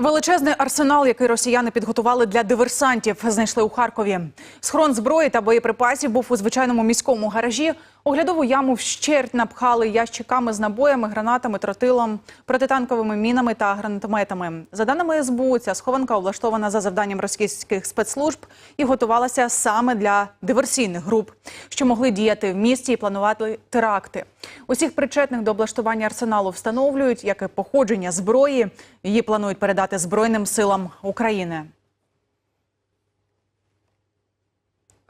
Величезний арсенал, який росіяни підготували для диверсантів, знайшли у Харкові. Схрон зброї та боєприпасів був у звичайному міському гаражі. Оглядову яму вщерть напхали ящиками з набоями, гранатами, тротилом, протитанковими мінами та гранатометами. За даними СБУ, ця схованка облаштована за завданням російських спецслужб і готувалася саме для диверсійних груп, що могли діяти в місті і планувати теракти. Усіх причетних до облаштування арсеналу встановлюють, як і походження зброї. Її планують передати Збройним силам України.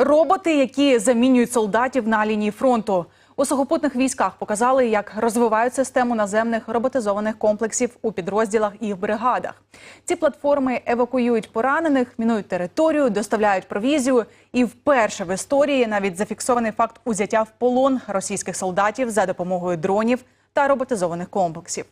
Роботи, які замінюють солдатів на лінії фронту. У сухопутних військах показали, як розвивають систему наземних роботизованих комплексів у підрозділах і в бригадах. Ці платформи евакуюють поранених, мінують територію, доставляють провізію. І вперше в історії навіть зафіксований факт узяття в полон російських солдатів за допомогою дронів та роботизованих комплексів.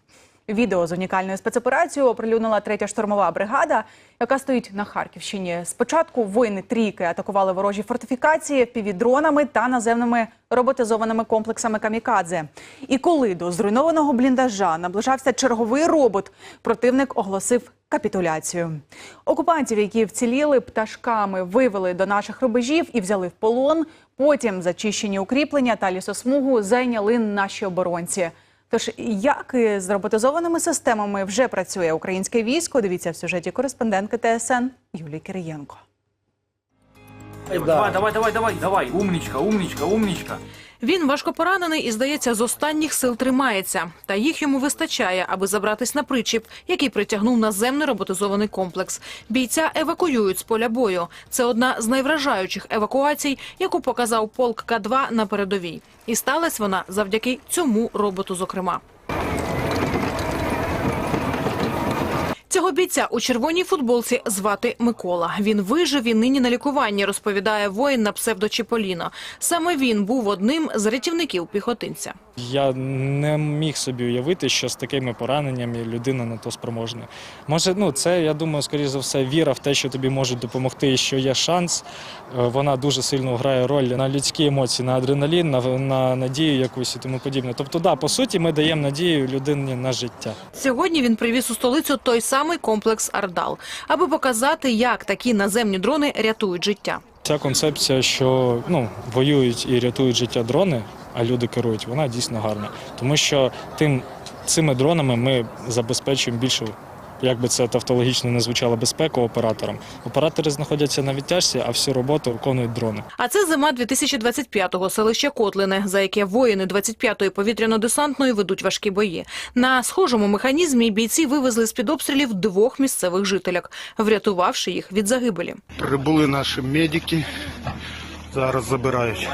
Відео з унікальною спецоперацією оприлюднила третя штурмова бригада, яка стоїть на Харківщині. Спочатку воїни трійки атакували ворожі фортифікації півдронами та наземними роботизованими комплексами камікадзе. І коли до зруйнованого бліндажа наближався черговий робот, противник оголосив капітуляцію. Окупантів, які вціліли пташками, вивели до наших рубежів і взяли в полон. Потім зачищені укріплення та лісосмугу зайняли наші оборонці. Тож як із роботизованими системами вже працює українське військо? Дивіться в сюжеті кореспондентки ТСН Юлії Кириєнко. Давай, давай, давай, давай, давай, умничка, умничка, умничка. Він важко поранений і, здається, з останніх сил тримається. Та їх йому вистачає, аби забратись на причіп, який притягнув наземний роботизований комплекс. Бійця евакуюють з поля бою. Це одна з найвражаючих евакуацій, яку показав полк К-2 на передовій. І сталася вона завдяки цьому роботу, зокрема. Цього бійця у червоній футболці звати Микола. Він вижив і нині на лікуванні, розповідає воїн на псевдо Чіполіно. Саме він був одним з рятівників піхотинця. Я не міг собі уявити, що з такими пораненнями людина на то спроможна. Може, ну це я думаю, скоріш за все, віра в те, що тобі можуть допомогти, і що є шанс. Е, Вона дуже сильно грає роль на людські емоції, на адреналін, на, на надію якусь і тому подібне. Тобто, да, по суті, ми даємо надію людині на життя. Сьогодні він привіз у столицю той самий комплекс Ардал, аби показати, як такі наземні дрони рятують життя. Ця концепція, що ну воюють і рятують життя дрони, а люди керують, вона дійсно гарна. Тому що тим цими дронами ми забезпечуємо більшу, як би це тавтологічно не звучало, безпеку операторам. Оператори знаходяться на відтяжці, а всю роботу виконують дрони. А це зима 2025-го, селище Котлине, за яке воїни 25-ї повітряно-десантної ведуть важкі бої. На схожому механізмі бійці вивезли з-під обстрілів двох місцевих жителяк, врятувавши їх від загибелі. Прибули наші медики, зараз забирають.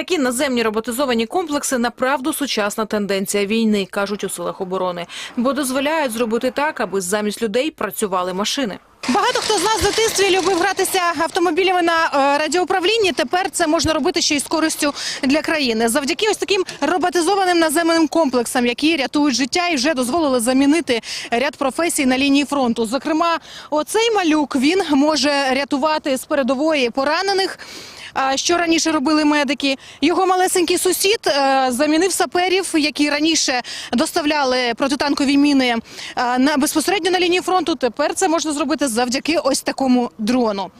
Такі наземні роботизовані комплекси направду сучасна тенденція війни, кажуть у силах оборони, бо дозволяють зробити так, аби замість людей працювали машини. Багато хто з нас в дитинстві любив гратися автомобілями на е, радіоуправлінні. Тепер це можна робити ще й з користю для країни. Завдяки ось таким роботизованим наземним комплексам, які рятують життя і вже дозволили замінити ряд професій на лінії фронту. Зокрема, оцей малюк він може рятувати з передової поранених. Що раніше робили медики? Його малесенький сусід е, замінив саперів, які раніше доставляли протитанкові міни е, на безпосередньо на лінії фронту. Тепер це можна зробити завдяки ось такому дрону.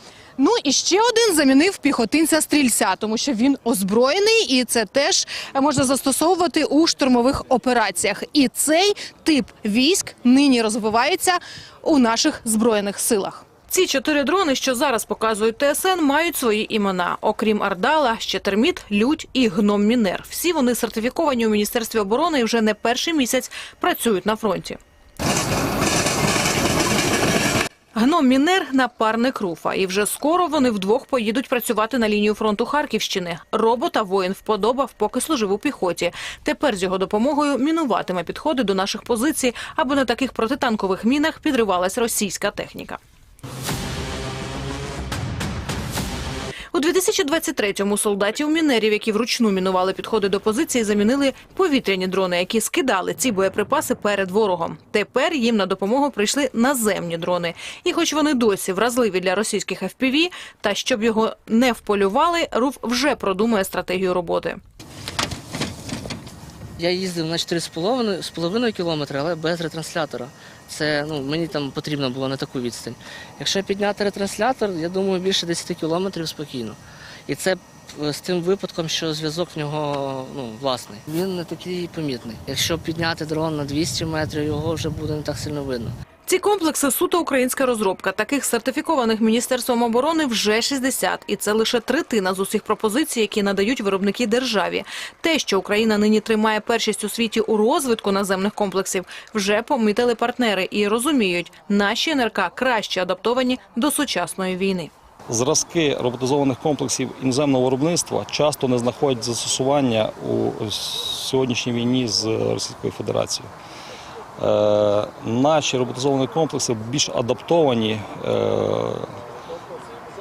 Ну і ще один замінив піхотинця стрільця, тому що він озброєний, і це теж можна застосовувати у штурмових операціях. І цей тип військ нині розвивається у наших збройних силах. Ці чотири дрони, що зараз показують ТСН, мають свої імена. Окрім Ардала, ще терміт, лють і гном Мінер. Всі вони сертифіковані у міністерстві оборони і вже не перший місяць працюють на фронті. Гном Мінер – напарник Руфа, і вже скоро вони вдвох поїдуть працювати на лінію фронту Харківщини. Робота воїн вподобав, поки служив у піхоті. Тепер з його допомогою мінуватиме підходи до наших позицій, аби на таких протитанкових мінах підривалась російська техніка. У 2023-му солдатів мінерів, які вручну мінували підходи до позиції, замінили повітряні дрони, які скидали ці боєприпаси перед ворогом. Тепер їм на допомогу прийшли наземні дрони. І, хоч вони досі вразливі для російських FPV, та щоб його не вполювали, РУФ вже продумує стратегію роботи. Я їздив на 4,5 з половиною кілометри, але без ретранслятора. Це ну мені там потрібно було на таку відстань. Якщо підняти ретранслятор, я думаю, більше 10 кілометрів спокійно. І це е, з тим випадком, що зв'язок в нього ну, власний. Він не такий помітний. Якщо підняти дрон на 200 метрів, його вже буде не так сильно видно. Ці комплекси суто українська розробка. Таких сертифікованих міністерством оборони вже 60. і це лише третина з усіх пропозицій, які надають виробники державі. Те, що Україна нині тримає першість у світі у розвитку наземних комплексів, вже помітили партнери і розуміють, наші НРК краще адаптовані до сучасної війни. Зразки роботизованих комплексів іноземного виробництва часто не знаходять застосування у сьогоднішній війні з Російською Федерацією. Е, наші роботизовані комплекси більш адаптовані е,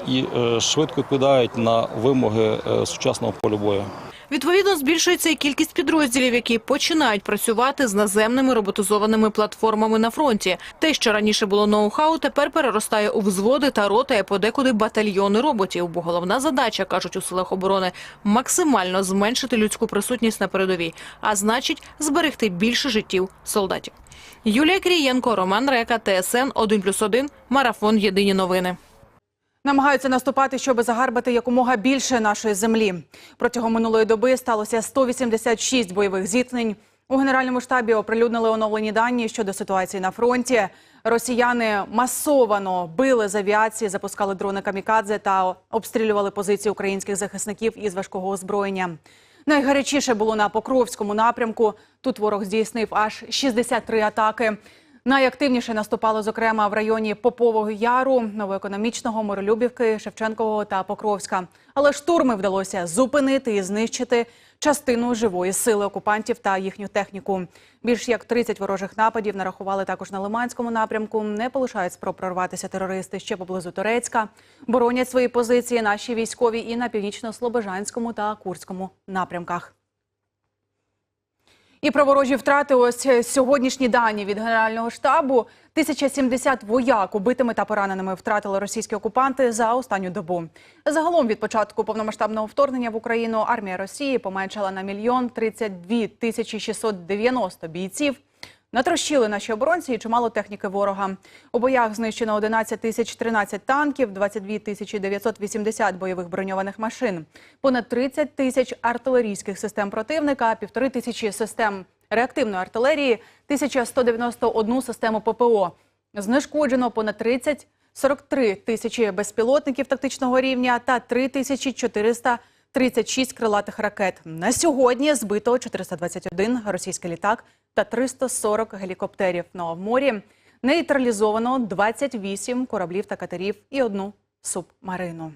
і е, швидко відповідають на вимоги сучасного полю бою. Відповідно, збільшується і кількість підрозділів, які починають працювати з наземними роботизованими платформами на фронті. Те, що раніше було ноу-хау, тепер переростає у взводи та роти, а подекуди батальйони роботів. Бо головна задача, кажуть у силах оборони, максимально зменшити людську присутність на передовій, а значить, зберегти більше життів солдатів. Юлія Крієнко, Роман Река, ТСН 1+,1, Марафон. Єдині новини. Намагаються наступати, щоб загарбати якомога більше нашої землі. Протягом минулої доби сталося 186 бойових зіткнень. У генеральному штабі оприлюднили оновлені дані щодо ситуації на фронті. Росіяни масовано били з авіації, запускали дрони камікадзе та обстрілювали позиції українських захисників із важкого озброєння. Найгарячіше було на Покровському напрямку. Тут ворог здійснив аж 63 атаки. Найактивніше наступало, зокрема, в районі Попового Яру, Новоекономічного, Миролюбівки, Шевченкового та Покровська. Але штурми вдалося зупинити і знищити частину живої сили окупантів та їхню техніку. Більш як 30 ворожих нападів нарахували також на Лиманському напрямку. Не полишають спроб прорватися терористи ще поблизу Турецька. Боронять свої позиції наші військові і на північно-слобожанському та Курському напрямках. І про ворожі втрати. Ось е, сьогоднішні дані від Генерального штабу. 1070 вояк убитими та пораненими втратили російські окупанти за останню добу. Загалом від початку повномасштабного вторгнення в Україну армія Росії поменшала на мільйон 32 тисячі 690 бійців. Натрощили наші оборонці і чимало техніки ворога. У боях знищено 11 тисяч 13 танків, 22 тисячі 980 бойових броньованих машин, понад 30 тисяч артилерійських систем противника, півтори тисячі систем реактивної артилерії, 1191 систему ППО. Знешкоджено понад 30 43 тисячі безпілотників тактичного рівня та 3 тисячі 436 крилатих ракет. На сьогодні збито 421 російський літак та 340 гелікоптерів. Ну а в морі нейтралізовано 28 кораблів та катерів і одну субмарину.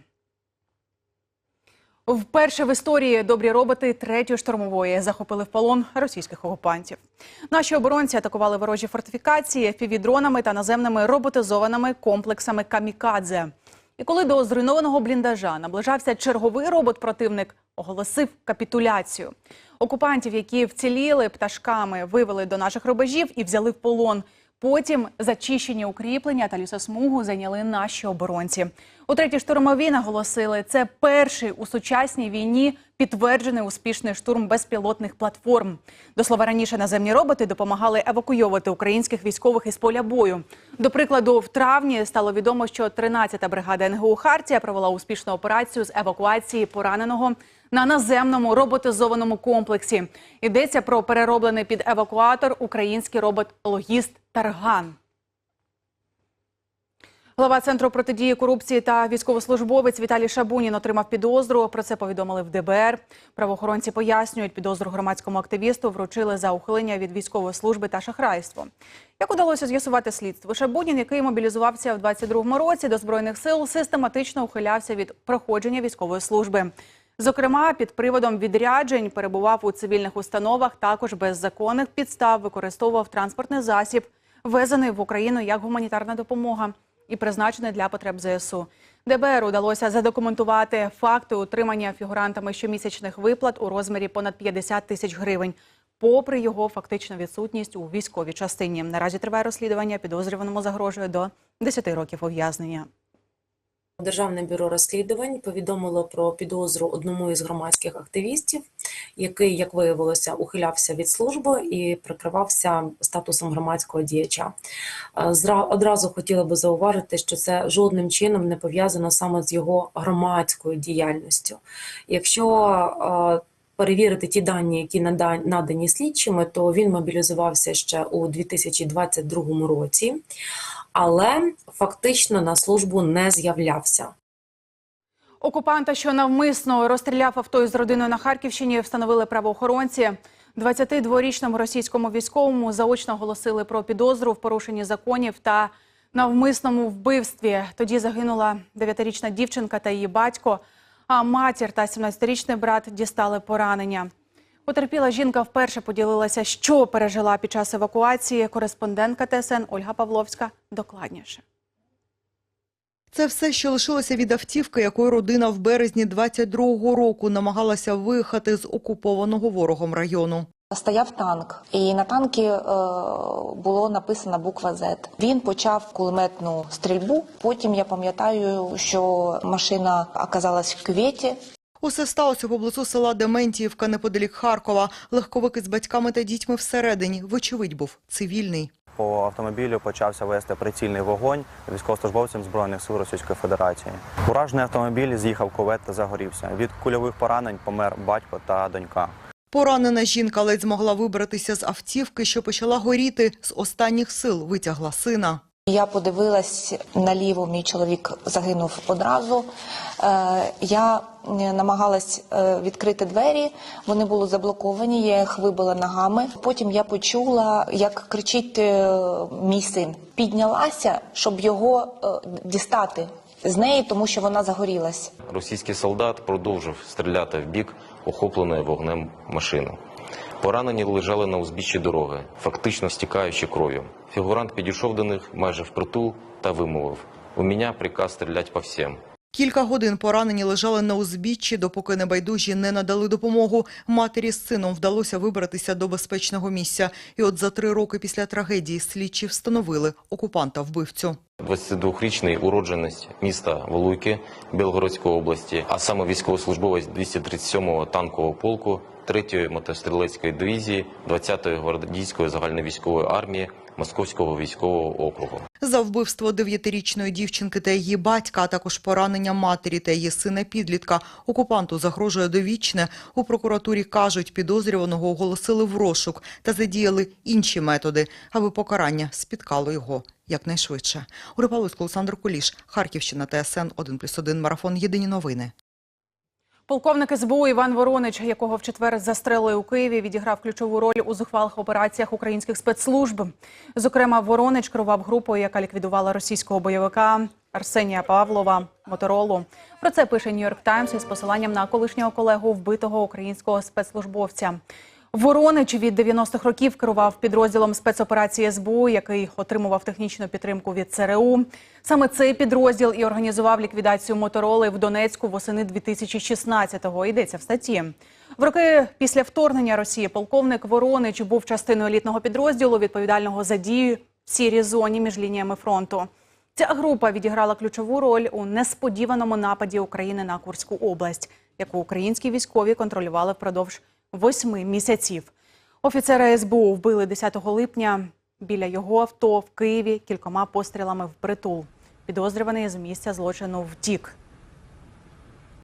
Вперше в історії добрі роботи третьої штурмової захопили в полон російських окупантів. Наші оборонці атакували ворожі фортифікації фівідронами та наземними роботизованими комплексами камікадзе. Коли до зруйнованого бліндажа наближався черговий робот-противник, оголосив капітуляцію. Окупантів, які вціліли пташками, вивели до наших рубежів і взяли в полон. Потім зачищені укріплення та лісосмугу зайняли наші оборонці. У третій штурмовій наголосили, це перший у сучасній війні підтверджений успішний штурм безпілотних платформ. До слова раніше наземні роботи допомагали евакуйовувати українських військових із поля бою. До прикладу, в травні стало відомо, що 13-та бригада НГУ Хартія провела успішну операцію з евакуації пораненого на наземному роботизованому комплексі. Йдеться про перероблений під евакуатор український робот-логіст Тарган. Глава центру протидії корупції та військовослужбовець Віталій Шабунін отримав підозру. Про це повідомили в ДБР. Правоохоронці пояснюють, підозру громадському активісту вручили за ухилення від військової служби та шахрайство. Як удалося з'ясувати слідство, Шабунін, який мобілізувався в 22-му році до збройних сил, систематично ухилявся від проходження військової служби. Зокрема, під приводом відряджень перебував у цивільних установах, також без законних підстав використовував транспортний засіб, ввезений в Україну як гуманітарна допомога і призначений для потреб ЗСУ. ДБР удалося задокументувати факти утримання фігурантами щомісячних виплат у розмірі понад 50 тисяч гривень, попри його фактичну відсутність у військовій частині. Наразі триває розслідування. Підозрюваному загрожує до 10 років ув'язнення. Державне бюро розслідувань повідомило про підозру одному із громадських активістів, який, як виявилося, ухилявся від служби і прикривався статусом громадського діяча. Е, Одразу хотіла би зауважити, що це жодним чином не пов'язано саме з його громадською діяльністю. Якщо е, перевірити ті дані, які нада- надані слідчими, то він мобілізувався ще у 2022 році, але фактично на службу не з'являвся. Окупанта, що навмисно розстріляв авто із родиною на Харківщині, встановили правоохоронці. 22-річному російському військовому заочно оголосили про підозру в порушенні законів та навмисному вбивстві. Тоді загинула 9-річна дівчинка та її батько. А матір та 17-річний брат дістали поранення. Потерпіла жінка вперше поділилася, що пережила під час евакуації. Кореспондентка ТСН Ольга Павловська докладніше. Це все, що лишилося від автівки, якою родина в березні 22-го року намагалася виїхати з окупованого ворогом району. Стояв танк, і на танкі е, було написана буква Z. Він почав кулеметну стрільбу. Потім я пам'ятаю, що машина оказалась в кюветі. Усе сталося поблизу села Дементіївка неподалік Харкова. Легковик із батьками та дітьми всередині, вочевидь, був цивільний. По автомобілю почався вести прицільний вогонь військовослужбовцям Збройних сил Російської Федерації. Уражений автомобіль з'їхав кувет та загорівся. Від кульових поранень помер батько та донька. Поранена жінка ледь змогла вибратися з автівки, що почала горіти. З останніх сил витягла сина. Я подивилась наліво. Мій чоловік загинув одразу. Е, я е, намагалась е, відкрити двері. Вони були заблоковані. Я їх вибила ногами. Потім я почула, як кричить мій син. Піднялася, щоб його дістати з неї, тому що вона загорілась. Російський солдат продовжив стріляти в бік охопленої вогнем машини. Поранені лежали на узбіччі дороги, фактично стікаючи кров'ю. Фігурант підійшов до них майже впритул та вимовив: У мене приказ стріляти по всім. Кілька годин поранені лежали на узбіччі, допоки небайдужі не надали допомогу. Матері з сином вдалося вибратися до безпечного місця. І от за три роки після трагедії слідчі встановили окупанта-вбивцю. 22-річний уродженець міста Волуйки Білгородської області, а саме військовослужбовець 237-го танкового полку 3-ї мотострілецької дивізії 20-ї гвардійської загальновійськової армії Московського військового округу. За вбивство дев'ятирічної дівчинки та її батька, а також поранення матері та її сина-підлітка, окупанту загрожує довічне. У прокуратурі кажуть, підозрюваного оголосили в розшук та задіяли інші методи, аби покарання спіткало його якнайшвидше. Ура Павловська, Олександр Куліш, Харківщина, ТСН 1+,1, Марафон, Єдині новини. Полковник СБУ Іван Воронич, якого в четвер застрелили у Києві, відіграв ключову роль у зухвалих операціях українських спецслужб. Зокрема, Воронич керував групою, яка ліквідувала російського бойовика Арсенія Павлова Моторолу. Про це пише Нью-Йорк Таймс із посиланням на колишнього колегу вбитого українського спецслужбовця. Воронич від 90-х років керував підрозділом спецоперації СБУ, який отримував технічну підтримку від ЦРУ. Саме цей підрозділ і організував ліквідацію мотороли в Донецьку восени 2016-го. Йдеться в статті. В роки після вторгнення Росії полковник Воронич був частиною елітного підрозділу, відповідального за дію в сірій зоні між лініями фронту. Ця група відіграла ключову роль у несподіваному нападі України на Курську область, яку українські військові контролювали впродовж восьми місяців. Офіцера СБУ вбили 10 липня біля його авто в Києві кількома пострілами в притул. Підозрюваний з місця злочину втік.